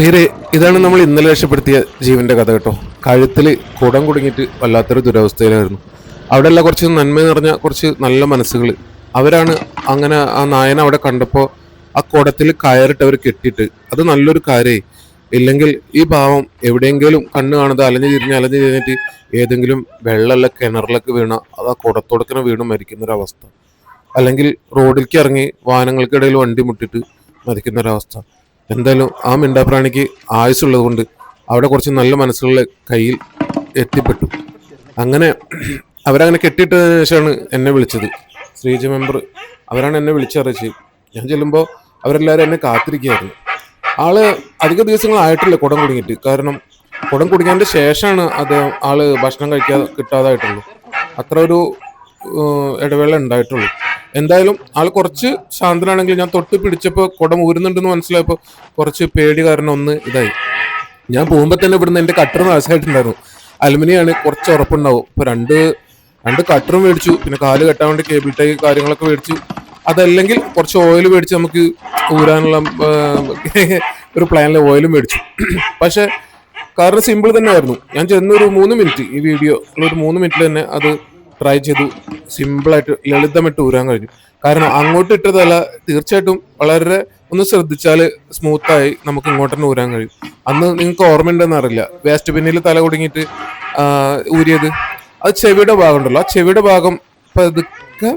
പ്രിയരെ ഇതാണ് നമ്മൾ ഇന്നലെ രക്ഷപ്പെടുത്തിയ ജീവന്റെ കഥ കേട്ടോ. കഴുത്തിൽ കുടം കുടുങ്ങിയിട്ട് വല്ലാത്തൊരു ദുരവസ്ഥയിലായിരുന്നു. അവിടെയുള്ള കുറച്ച് നന്മ നിറഞ്ഞ കുറച്ച് നല്ല മനസ്സുകൾ അവരാണ് അങ്ങനെ ആ നായനെ അവിടെ കണ്ടപ്പോൾ ആ കുടത്തിൽ കയറിട്ട് അവർ കെട്ടിയിട്ട്. അത് നല്ലൊരു കാര്യമായി ഇല്ലെങ്കിൽ ഈ ഭാവം എവിടെയെങ്കിലും കണ്ണ് കാണാതെ അലഞ്ഞു തിരിഞ്ഞ് അലഞ്ഞു തിരിഞ്ഞിട്ട് ഏതെങ്കിലും വെള്ളമുള്ള കിണറിലൊക്കെ വീണ അത് ആ കുടത്തോടക്കിനെ വീണ് മരിക്കുന്നൊരവസ്ഥ. അല്ലെങ്കിൽ റോഡിലേക്ക് ഇറങ്ങി വാഹനങ്ങൾക്കിടയിൽ വണ്ടി മുട്ടിട്ട് മരിക്കുന്നൊരവസ്ഥ. എന്തായാലും ആ മിണ്ടാപ്രാണിക്ക് ആയുസുള്ളത് കൊണ്ട് അവിടെ കുറച്ച് നല്ല മനസ്സുകളുടെ കയ്യിൽ എത്തിപ്പെട്ടു. അങ്ങനെ അവരങ്ങനെ കെട്ടിയിട്ടതിന് ശേഷമാണ് എന്നെ വിളിച്ചത്. ശ്രീജ മെമ്പർ അവരാണ് എന്നെ വിളിച്ചറിയിച്ചത് ഞാൻ ചെല്ലുമ്പോൾ അവരെല്ലാവരും എന്നെ കാത്തിരിക്കുകയായിരുന്നു. ആൾ അധിക ദിവസങ്ങളായിട്ടില്ല കുടം കുടുങ്ങിയിട്ട്. കാരണം കുടം കുടുങ്ങിയതിന്റെ ശേഷമാണ് അത് ആൾ ഭക്ഷണം കഴിക്കാതെ കിട്ടാതായിട്ടുള്ളൂ. അത്ര ഒരു ഇടവേള ഉണ്ടായിട്ടുള്ളൂ. എന്തായാലും ആൾ കുറച്ച് ശാന്തനാണെങ്കിൽ ഞാൻ തൊട്ട് പിടിച്ചപ്പോൾ കുടം ഊരുന്നുണ്ടെന്ന് മനസ്സിലായപ്പോൾ കുറച്ച് പേടി കാരണം ഒന്ന് ഇതായി. ഞാൻ പോകുമ്പോൾ തന്നെ ഇവിടുന്ന് എന്റെ കട്ടർ നാശമായിട്ടുണ്ടായിരുന്നു അലുമിനിയാണ് കുറച്ച് ഉറപ്പുണ്ടാവും. ഇപ്പോൾ രണ്ട് രണ്ട് കട്ടറും മേടിച്ചു. പിന്നെ കാൽ കെട്ടാൻ വേണ്ടി കേബിൾ ടൈ കാര്യങ്ങളൊക്കെ മേടിച്ചു. അതല്ലെങ്കിൽ കുറച്ച് ഓയിൽ മേടിച്ച് നമുക്ക് ഊരാനുള്ള ഒരു പ്ലാനിൽ ഓയിൽ മേടിച്ചു. പക്ഷേ കാരണം സിമ്പിൾ തന്നെ ആയിരുന്നു ഞാൻ ചെന്നൊരു മൂന്ന് മിനിറ്റ് ഈ വീഡിയോ ഒരു മൂന്ന് മിനിറ്റിൽ തന്നെ അത് ട്രൈ ചെയ്തു സിമ്പിളായിട്ട് ലളിതമായിട്ട് ഊരാൻ കഴിഞ്ഞു. കാരണം അങ്ങോട്ട് ഇട്ടതല്ല തീർച്ചയായിട്ടും വളരെ ഒന്ന് ശ്രദ്ധിച്ചാൽ സ്മൂത്തായി നമുക്ക് ഇങ്ങോട്ട് തന്നെ ഊരാൻ കഴിയും. അന്ന് നിങ്ങൾക്ക് ഓർമ്മയുണ്ടെന്ന് അറിയില്ല. വേസ്റ്റ് ബിന്നിൽ തല കുടുങ്ങിയിട്ട് ഊരിയത്. അത് ചെവിയുടെ ഭാഗം ഉണ്ടല്ലോ ആ ചെവിയുടെ ഭാഗം പതുക്കെ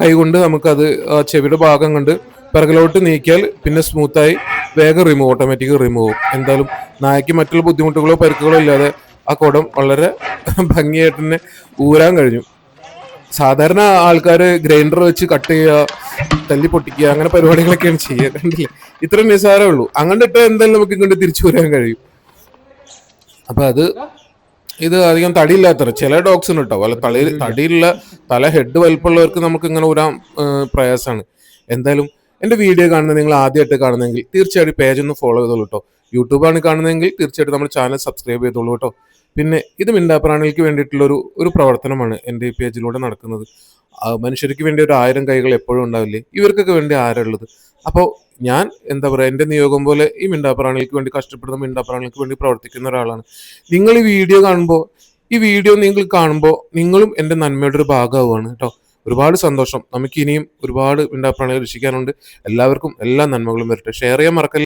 കൈകൊണ്ട് നമുക്കത് ചെവിയുടെ ഭാഗം കണ്ട് പിറകിലോട്ട് നീക്കിയാൽ പിന്നെ സ്മൂത്തായി വേഗം റിമൂവ് ഓട്ടോമാറ്റിക് റിമൂവ് എന്തായാലും നായക്ക് മറ്റുള്ള ബുദ്ധിമുട്ടുകളോ പരുക്കുകളോ ഇല്ലാതെ ആ കുടം വളരെ ഭംഗിയായിട്ട് തന്നെ ഊരാൻ കഴിഞ്ഞു. സാധാരണ ആൾക്കാർ ഗ്രൈൻഡർ വെച്ച് കട്ട് ചെയ്യുക തല്ലി പൊട്ടിക്കുക അങ്ങനെ പരിപാടികളൊക്കെയാണ് ചെയ്യുക കണ്ടില്ലേ ഇത്ര നിസ്സാരമേ ഉള്ളൂ. അങ്ങനെ ഇട്ട് എന്തായാലും നമുക്ക് ഇങ്ങോട്ട് തിരിച്ചു വരാൻ കഴിയും. അപ്പൊ അത് ഇത് അധികം തടിയില്ലാത്തവർ ചില ഡോഗ്സിന് കേട്ടോ അല്ല തളി തടിയുള്ള തല ഹെഡ് വലിപ്പമുള്ളവർക്ക് നമുക്ക് ഇങ്ങനെ ഏഹ്, പ്രയാസമാണ് എന്തായാലും എന്റെ വീഡിയോ കാണുന്നത് നിങ്ങൾ ആദ്യമായിട്ട് കാണുന്നെങ്കിൽ തീർച്ചയായിട്ടും പേജ് ഒന്ന് ഫോളോ ചെയ്തോളൂ കേട്ടോ യൂട്യൂബാണ് കാണുന്നതെങ്കിൽ തീർച്ചയായിട്ടും നമ്മുടെ ചാനൽ സബ്സ്ക്രൈബ് ചെയ്തോളൂ കേട്ടോ പിന്നെ ഇത് മിണ്ടാപ്രാണികൾക്ക് വേണ്ടിയിട്ടുള്ള ഒരു ഒരു പ്രവർത്തനമാണ് എന്റെ ഈ പേജിലൂടെ നടക്കുന്നത്. മനുഷ്യർക്ക് വേണ്ടി ഒരു ആയിരം കൈകൾ എപ്പോഴും ഉണ്ടാവില്ലേ? ഇവർക്കൊക്കെ വേണ്ടി ആരുള്ളത് അപ്പോൾ ഞാൻ എന്താ പറയുക എന്റെ നിയോഗം പോലെ ഈ മിണ്ടാപ്രാണികൾക്ക് വേണ്ടി കഷ്ടപ്പെടുന്ന മിണ്ടാപ്രാണികൾക്ക് വേണ്ടി പ്രവർത്തിക്കുന്ന ഒരാളാണ്. നിങ്ങൾ ഈ വീഡിയോ കാണുമ്പോൾ ഈ വീഡിയോ നിങ്ങൾ കാണുമ്പോൾ നിങ്ങളും എന്റെ നന്മയുടെ ഒരു ഭാഗമാവുകയാണ് കേട്ടോ. ഒരുപാട് സന്തോഷം. നമുക്ക് ഇനിയും ഒരുപാട് മിണ്ടാപ്രാണികൾ രക്ഷിക്കാനുണ്ട്. എല്ലാവർക്കും എല്ലാ നന്മകളും വരട്ടെ. ഷെയർ ചെയ്യാൻ മറക്കല്ല?